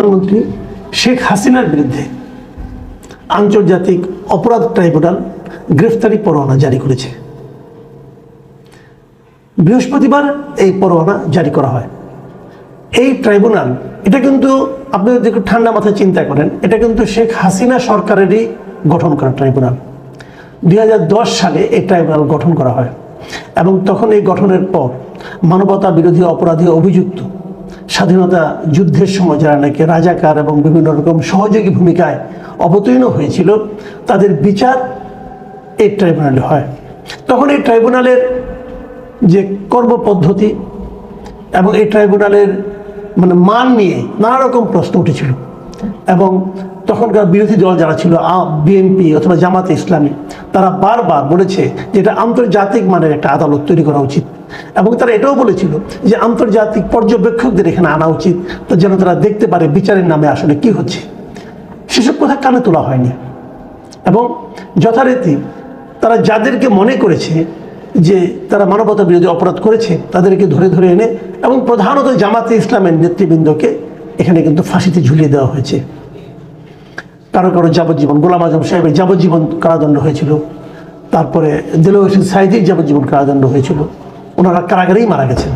প্রধানমন্ত্রী শেখ হাসিনার বিরুদ্ধে আন্তর্জাতিক অপরাধ ট্রাইব্যুনাল গ্রেফতারি পরোয়ানা জারি করেছে। বৃহস্পতিবার এই পরোয়ানা জারি করা হয়। এই ট্রাইব্যুনাল, এটা কিন্তু আপনি যদি একটু ঠান্ডা মাথায় চিন্তা করেন, এটা কিন্তু শেখ হাসিনা সরকারেরই গঠন করা ট্রাইব্যুনাল। দুই হাজার দশ সালে এই ট্রাইব্যুনাল গঠন করা হয় এবং তখন এই গঠনের পর মানবতা বিরোধী অপরাধী অভিযুক্ত স্বাধীনতা যুদ্ধের সময় যারা নাকি রাজাকার এবং বিভিন্ন রকম সহযোগী ভূমিকায় অবতীর্ণ হয়েছিল, তাদের বিচার এই ট্রাইব্যুনালে হয়। তখন এই ট্রাইব্যুনালের যে কর্মপদ্ধতি এবং এই ট্রাইব্যুনালের মানে মান নিয়ে নানা রকম প্রশ্ন উঠেছিল। এবং তখনকার বিরোধী দল যারা ছিল বিএনপি অথবা জামাতে ইসলামী, তারা বারবার বলেছে যে এটা আন্তর্জাতিক মানের একটা আদালত তৈরি করা উচিত। এবং তারা এটাও বলেছিল যে আন্তর্জাতিক পর্যবেক্ষকদের এখানে আনা উচিত যেন তারা দেখতে পারে বিচারের নামে আসলে কি হচ্ছে। সেসব কথা কানে তোলা হয়নি। এবং যথারীতি তারা যাদেরকে মনে করেছে যে তারা মানবতা বিরোধী অপরাধ করেছে, তাদেরকে ধরে ধরে এনে এবং প্রধানত জামাতে ইসলামের নেতৃবৃন্দকে এখানে কিন্তু ফাঁসিতে ঝুলিয়ে দেওয়া হয়েছে। কারও কারও যাবজ্জীবন, গোলাম আজম সাহেবের যাবজ্জীবন কারাদণ্ড হয়েছিল, তারপরে দিলওয়ার হোসেন সাইদির যাবজ্জীবন কারাদণ্ড হয়েছিল। ওনারা কারাগারেই মারা গেছেন।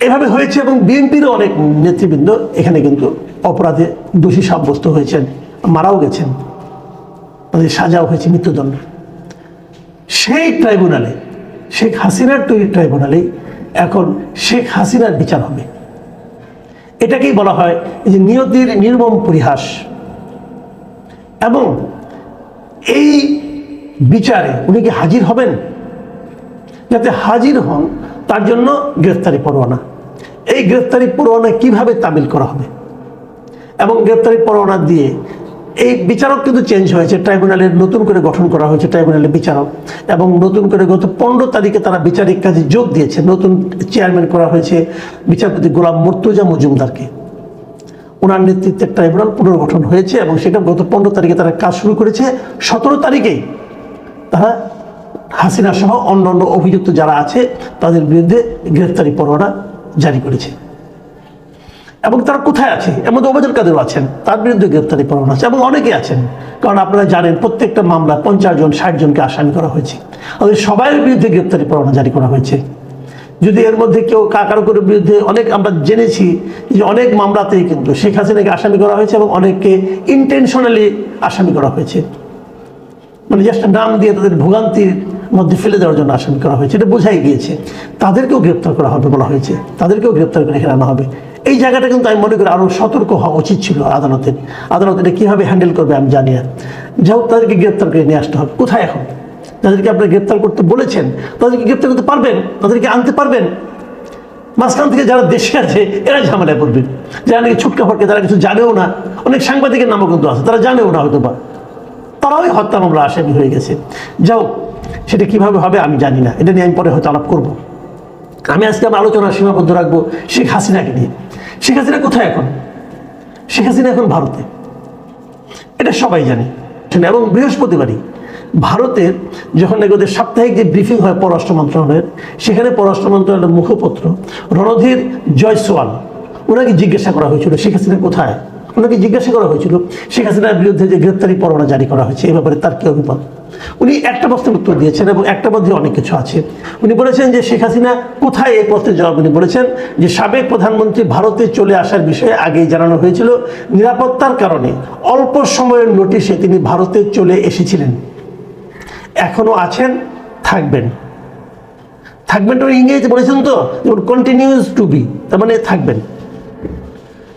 এভাবে হয়েছে এবং বিএনপিরও অনেক নেতৃবৃন্দ এখানে কিন্তু অপরাধে দোষী সাব্যস্ত হয়েছেন, মারাও গেছেন। তাদের সাজাও হয়েছে মৃত্যুদণ্ড। সেই ট্রাইব্যুনালে, শেখ হাসিনার তৈরি ট্রাইব্যুনালে এখন শেখ হাসিনার বিচার হবে। এটাকেই বলা হয় যে নিয়তির নির্মম পরিহাস। এবং এই বিচারে উনি কি হাজির হবেন? যাতে হাজির হন, তার জন্য গ্রেফতারি পরোয়ানা। এই গ্রেফতারি পরোয়ানা কীভাবে তামিল করা হবে? এবং গ্রেফতারি পরোয়ানা দিয়ে এই বিচারক কিন্তু চেঞ্জ হয়েছে ট্রাইব্যুনালের নতুন করে গঠন করা হয়েছে, ট্রাইব্যুনালের বিচারক। এবং নতুন করে গত পনেরো তারিখে তারা বিচারিক কাজে যোগ দিয়েছে, নতুন চেয়ারম্যান করা হয়েছে বিচারপতি গোলাম মর্তুজা মজুমদারকে। ওনার নেতৃত্বে ট্রাইব্যুনাল পুনর্গঠন হয়েছে এবং সেটা গত পনেরো তারিখে তারা কাজ শুরু করেছে। সতেরো তারিখেই তারা হাসিনা সহ অন্য অন্য অভিযুক্ত যারা আছে, তাদের বিরুদ্ধে গ্রেফতারি পরোয়ানা জারি করেছে। এবং তারা কোথায় আছে? মধ্যে ওবায়দুল কাদেরও আছেন, তার বিরুদ্ধে গ্রেপ্তারি পরোয়ানা আছে, এবং অনেকে আছেন। কারণ আপনারা জানেন, প্রত্যেকটা মামলা পঞ্চাশ জন, ষাট জনকে আসামি করা হয়েছে। আমাদের সবাইয়ের বিরুদ্ধে গ্রেপ্তারি পরোয়ানা জারি করা হয়েছে। যদি এর মধ্যে কেউ কাকারো করে বিরুদ্ধে অনেক, আমরা জেনেছি যে অনেক মামলাতেই কিন্তু শেখ হাসিনাকে আসামি করা হয়েছে এবং অনেককে ইন্টেনশনালি আসামি করা হয়েছে। মানে জাস্ট নাম দিয়ে তাদের ভোগান্তির মধ্যে ফেলে দেওয়ার জন্য আসামি করা হয়েছে। এটা বোঝাই গিয়েছে। তাদেরকেও গ্রেপ্তার করা হবে বলা হয়েছে। তাদেরকেও গ্রেপ্তার করে এখানে আনা হবে। এই জায়গাটা কিন্তু আমি মনে করি আরও সতর্ক হওয়া উচিত ছিল আদালতের। আদালত এটা কীভাবে হ্যান্ডেল করবে আমি জানি না। যাই হোক, তাদেরকে গ্রেপ্তার করে নিয়ে আসতে হবে। কোথায় এখন? তাদেরকে আপনি গ্রেপ্তার করতে বলেছেন। তাদেরকে গ্রেপ্তার করতে পারবেন? তাদেরকে আনতে পারবেন? মাঝখান থেকে যারা দেশে আছে, এরা ঝামেলায় পড়বেন যারা নাকি ছুটকা ফটকে তারা কিছু জানেও না। অনেক সাংবাদিকের নামও কিন্তু আছে, তারা জানেও না হয়তো বা তারাও হত্যা মামলা আসামি হয়ে গেছে। যাও, সেটা কীভাবে হবে আমি জানি না। এটা নিয়ে আমি পরে হয়তো আলাপ করব। আমি আজকে আমার আলোচনা সীমাবদ্ধ রাখব শেখ হাসিনাকে নিয়ে। শেখ হাসিনা কোথায় এখন? শেখ হাসিনা এখন ভারতে। এটা সবাই জানে। এবং বৃহস্পতিবারই। ভারতের যখন নাকি ওদের সাপ্তাহিক যে ব্রিফিং হয় পররাষ্ট্র মন্ত্রণালয়ের, সেখানে পররাষ্ট্র মন্ত্রণালয়ের মুখপত্র রণধীর জয়সওয়াল। ওনাকে জিজ্ঞাসা করা হয়েছিল, শেখ হাসিনা কোথায়? ওনাকে জিজ্ঞাসা করা হয়েছিল, শেখ হাসিনার বিরুদ্ধে যে গ্রেপ্তারি পরোয়ানা জারি করা হয়েছে, এ ব্যাপারে তার কি অভিমত? উনি একটা প্রশ্নের উত্তর দিয়েছেন এবং একটা মধ্যে অনেক কিছু আছে। উনি বলেছেন যে, শেখ হাসিনা কোথায় এই প্রশ্নের জবাব? উনি বলেছেন যে, সাবেক প্রধানমন্ত্রী ভারতে চলে আসার বিষয়ে আগেই জানানো হয়েছিল নিরাপত্তার কারণে অল্প সময়ের নোটিশে তিনি ভারতে চলে এসেছিলেন। এখনও আছেন, থাকবেন। থাকবেন তো ইংরেজিতে বলেছেন তো কন্টিনিউস টু বি তার মানে থাকবেন।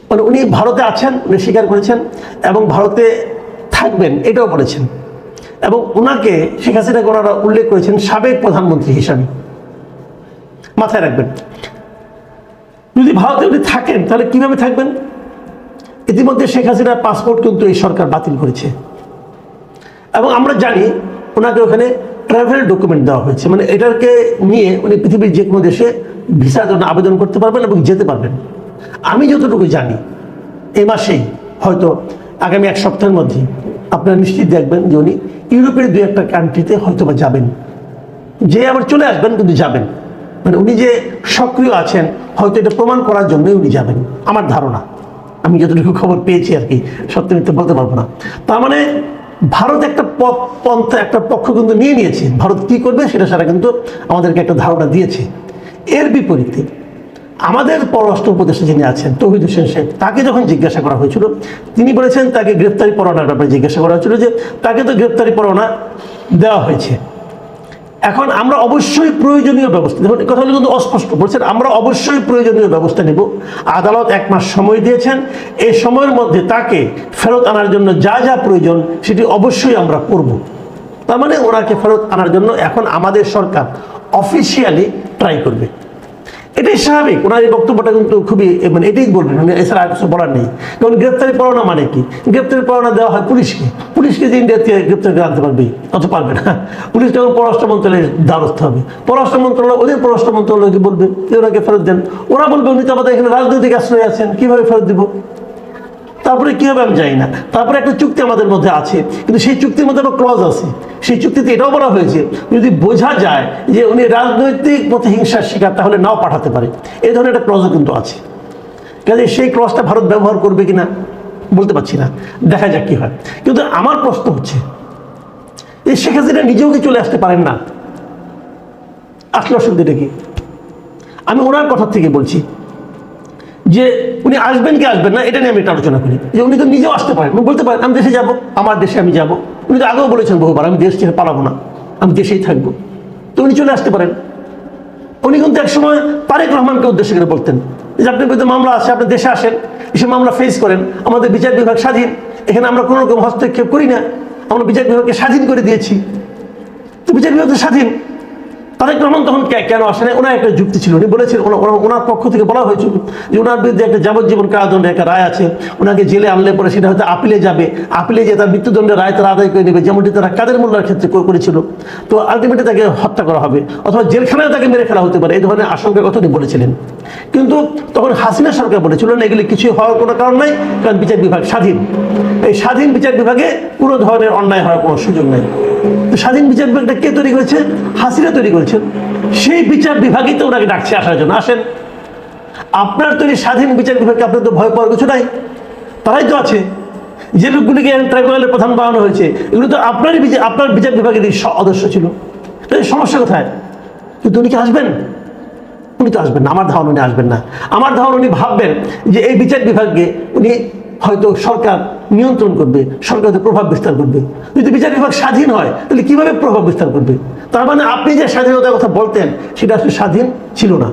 মানে উনি ভারতে আছেন, উনি স্বীকার করেছেন এবং ভারতে থাকবেন, এটাও বলেছেন। এবং ওনাকে শেখ হাসিনাকে ওনারা উল্লেখ করেছেন সাবেক প্রধানমন্ত্রী হিসাবে। মাথায় রাখবেন। যদি ভারতে উনি থাকেন, তাহলে কীভাবে থাকবেন? ইতিমধ্যে শেখ হাসিনার পাসপোর্ট কিন্তু এই সরকার বাতিল করেছে। এবং আমরা জানি ওনাকে ওখানে ট্রাভেল ডকুমেন্ট দেওয়া হয়েছে। মানে এটাকে নিয়ে উনি পৃথিবীর যে কোনো দেশে ভিসার জন্য আবেদন করতে পারবেন এবং যেতে পারবেন। আমি যতটুকু জানি এই মাসেই হয়তো আগামী এক সপ্তাহের মধ্যে আপনারা নিশ্চিত দেখবেন যে উনি ইউরোপের দু একটা কান্ট্রিতে হয়তো বা যাবেন। যে আবার চলে আসবেন কিন্তু যাবেন। মানে উনি যে সক্রিয় আছেন, হয়তো এটা প্রমাণ করার জন্যই উনি যাবেন। আমার ধারণা। আমি যতটুকু খবর পেয়েছি আর কি, সত্যি মিথ্যে বলতে পারব না। তার মানে ভারত একটা পন্থা, একটা পক্ষ কিন্তু নিয়ে নিয়েছে। ভারত কি করবে সেটা সারা কিন্তু আমাদেরকে একটা ধারণা দিয়েছে। এর বিপরীতে আমাদের পররাষ্ট্র উপদেষ্টা যিনি আছেন, তহিদ হোসেন শেখ, তাকে যখন জিজ্ঞাসা করা হয়েছিল, তিনি বলেছেন তাকে গ্রেপ্তারি পরোয়ানার ব্যাপারে জিজ্ঞাসা করা হয়েছিল যে তাকে তো গ্রেপ্তারি পরোয়ানা দেওয়া হয়েছে। এখন আমরা অবশ্যই প্রয়োজনীয় ব্যবস্থা, দেখুন কথাগুলো কিন্তু অস্পষ্ট। বলছেন, আমরা অবশ্যই প্রয়োজনীয় ব্যবস্থা নেব। আদালত এক মাস সময় দিয়েছেন। এই সময়ের মধ্যে তাকে ফেরত আনার জন্য যা যা প্রয়োজন সেটি অবশ্যই আমরা করব। তার মানে ওনাকে ফেরত আনার জন্য এখন আমাদের সরকার অফিসিয়ালি ট্রাই করবে। এটাই স্বাভাবিক। ওনার এই বক্তব্যটা কিন্তু খুবই মানে এটাই বলবেন। মানে এছাড়া আর কিছু বলার নেই। কারণ গ্রেপ্তারি পরোনা মানে কি? গ্রেপ্তারি পরোনা দেওয়া হয় পুলিশকে। পুলিশকে যে ইন্ডিয়া গ্রেপ্তারি আনতে পারবে অত পারবে না। পুলিশ যখন পররাষ্ট্র মন্ত্রণালয়ের দ্বারস্থ হবে। পররাষ্ট্র মন্ত্রণালয়, ওদের পররাষ্ট্র মন্ত্রণালয়কে বলবে? যে ওনাকে ফেরত দেন। ওরা বলবে উনি তো আমাদের এখানে রাজনৈতিক আশ্রয় আছেন, কীভাবে ফেরত দিব? তারপরে কি হবে আমি জানি না। তারপরে একটা চুক্তি আমাদের মধ্যে আছে। কিন্তু সেই চুক্তির মধ্যে একটা ক্লজ আছে। সেই চুক্তিতে এটাও বলা হয়েছে, যদি বোঝা যায় যে উনি রাজনৈতিক পথে হিংসার শিকার, তাহলে নাও পাঠাতে পারে। এই ধরনের একটা ক্লজও কিন্তু আছে। কাজে সেই ক্লজটা ভারত ব্যবহার করবে কিনা, বলতে পারছি না। দেখা যাক কি হয়। কিন্তু আমার প্রশ্ন হচ্ছে এই শেখ হাসিনা নিজেও কি চলে আসতে পারেন না? আসলে অসুবিধাটা কি? আমি ওনার কথা থেকে বলছি। যে উনি আসবেন কি আসবেন না, এটা নিয়ে আমি আলোচনা করি। যে উনি তো নিজেও আসতে পারেন। বলতে পারেন আমি দেশে যাব, আমার দেশে আমি যাব। উনি তো আগেও বলেছেন বহুবার, আমি দেশ ছেড়ে পালাবো না, আমি দেশেই থাকব। তো উনি চলে আসতে পারেন। উনি কিন্তু একসময় তারেক রহমানকে উদ্দেশ্য করে বলতেন, যে আপনার বিরুদ্ধে মামলা আছে, আপনি দেশে আসেন, এসে মামলা ফেস করেন। আমাদের বিচার বিভাগ স্বাধীন, এখানে আমরা কোনো রকম হস্তক্ষেপ করি না। আমরা বিচার বিভাগকে স্বাধীন করে দিয়েছি। তো বিচার বিভাগ তো স্বাধীন। তারেক রহমান তখন কেন আসেন? ওনার একটা যুক্তি ছিল। উনি বলেছেন ওনা- ওনা- ওনার পক্ষ থেকে বলা হয়েছিল যে ওনার বিরুদ্ধে একটা যাবজ্জীবন কারাদণ্ডের একটা রায় আছে। ওনাকে জেলে আনলে পরে সেটা হয়তো আপিলে যাবে। আপিলে যে তার মৃত্যুদণ্ডের রায় তারা আদায় করে নেবে, যেমনটি তারা কাদের মোল্লার ক্ষেত্রে করেছিল। তো আলটিমেটলি তাকে হত্যা করা হবে, অথবা জেলখানায় তাকে মেরে ফেলা হতে পারে, এই ধরনের আশঙ্কার কথা উনি বলেছিলেন। কিন্তু তখন হাসিনা সরকার বলেছিল না এগুলি কিছুই হওয়ার কোনো কারণ নাই, কারণ বিচার বিভাগ স্বাধীন। এই স্বাধীন বিচার বিভাগে কোনো ধরনের অন্যায় হওয়ার কোনো সুযোগ নেই। স্বাধীন বিচার বিভাগটা কে তৈরি করেছে? হাসিনা তৈরি করেছেন সেই বিচার বিভাগই তো ওনাকে ডাকছে আসার জন্য। আসেন। আপনার তৈরি স্বাধীন বিচার বিভাগকে আপনার তো ভয় পাওয়ার কিছু নাই। তারাই তো আছে। যে লোকগুলিকে ট্রাইব্যুনালের প্রধান বানানো হয়েছে, এগুলো তো আপনারই বিচার আপনার বিচার বিভাগেরই সদস্য ছিল। সমস্যা কোথায়? কিন্তু উনি কি আসবেন? উনি তো আসবেন না। আমার ধারণা উনি আসবেন না। আমার ধারণা উনি ভাববেন যে এই বিচার বিভাগকে উনি হয়তো সরকার নিয়ন্ত্রণ করবে, সরকার প্রভাব বিস্তার করবে। যদি বিচার বিভাগ স্বাধীন হয়, তাহলে কীভাবে প্রভাব বিস্তার করবে? তার মানে আপনি যে স্বাধীনতার কথা বলতেন, সেটা আসলে স্বাধীন ছিল না।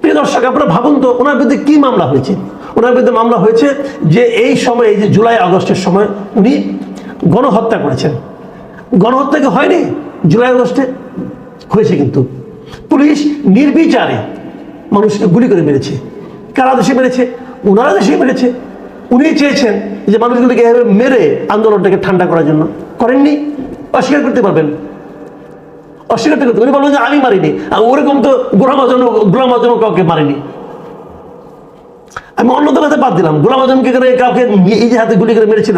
প্রিয় দর্শক, আপনারা ভাবুন তো, ওনার বিরুদ্ধে কি মামলা হয়েছে? ওনার বিরুদ্ধে মামলা হয়েছে যে এই সময়, এই যে জুলাই আগস্টের সময় উনি গণহত্যা করেছেন। গণহত্যা কি হয়নি? জুলাই আগস্টে হয়েছে কিন্তু। পুলিশ নির্বিচারে মানুষকে গুলি করে মেরেছে। কারা দেশে মেরেছে? ওনারা দেশে মেরেছে। উনি চেয়েছেন যে মানুষগুলিকে এভাবে মেরে আন্দোলনটাকে ঠান্ডা করার জন্য। করেননি? অস্বীকার করতে পারবেন। অস্বীকার করতে উনি বলবেন যে, আমি মারিনি। আর ওরকম তো গোলাম আজম কাউকে মারিনি। আমি অন্য দলাতে বাদ দিলাম। গোলাম আজমকে করে কাউকে এই যে হাতে গুলি করে মেরেছিল।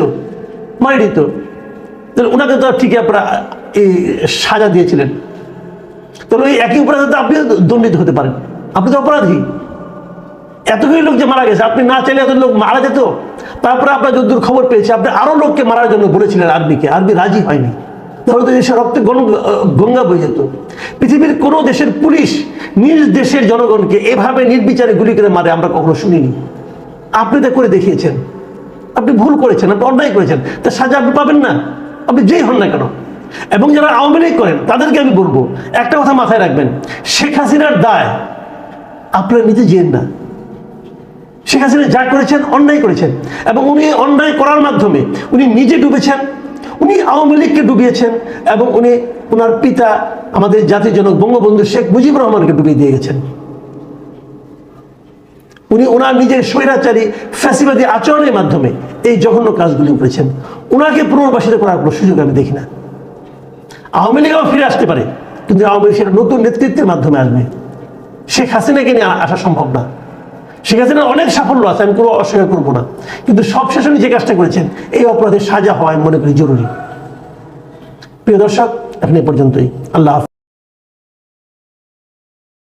মারিনি তো। ওনাকে তো ঠিকই আপনারা এই সাজা দিয়েছিলেন। তাহলে ওই একই অপরাধে তো আপনি দণ্ডিত হতে পারেন। আপনি তো অপরাধী। এতগুলি লোক যে মারা গেছে, আপনি না চাইলে এত লোক মারা যেত? তারপরে আপনার যদ্দূর খবর পেয়েছে, আপনি আরও লোককে মারার জন্য বলেছিলেন আর্মিকে। আর্মি রাজি হয়নি। তাহলে তো দেশের রক্তে গঙ্গা বয়ে যেত। পৃথিবীর কোনো দেশের পুলিশ নিজ দেশের জনগণকে এভাবে নির্বিচারে গুলি করে মারে আমরা কখনো শুনিনি। আপনি তা করে দেখিয়েছেন। আপনি ভুল করেছেন, আপনি অন্যায় করেছেন। তা সাজা আপনি পাবেন না। আপনি যেই হন না কেন? এবং যারা আওয়ামী লীগ করেন, তাদেরকে আমি বলব, একটা কথা মাথায় রাখবেন, শেখ হাসিনার দায় আপনারা নিতে যেন না শেখ হাসিনা যা করেছেন, অন্যায় করেছেন। এবং উনি অন্যায় করার মাধ্যমে উনি নিজে ডুবেছেন, উনি আওয়ামী লীগকে ডুবিয়েছেন এবং উনি ওনার পিতা আমাদের জাতির জনক বঙ্গবন্ধু শেখ মুজিবুর রহমানকে ডুবিয়ে দিয়ে গেছেন। উনি ওনার নিজের স্বৈরাচারী, ফ্যাসিবাদী আচরণের মাধ্যমে এই জঘন্য কাজগুলি করেছেন। ওনাকে পুনর্বাসিত করার কোনো সুযোগ আমি দেখি না। আওয়ামী লীগও ফিরে আসতে পারে, কিন্তু আওয়ামী লীগ সেটা নতুন নেতৃত্বের মাধ্যমে আসবে। শেখ হাসিনাকে নিয়ে আসা সম্ভব না। শেখ অনেক সাফল্য আছে, আমি কোনো অস্বীকার করব না। কিন্তু সবশেষ উনি যে কাজটা করেছেন, এই অপরাধের সাজা হওয়া, আমি মনে করি, জরুরি। প্রিয় দর্শক, এখন এ পর্যন্তই। আল্লাহ।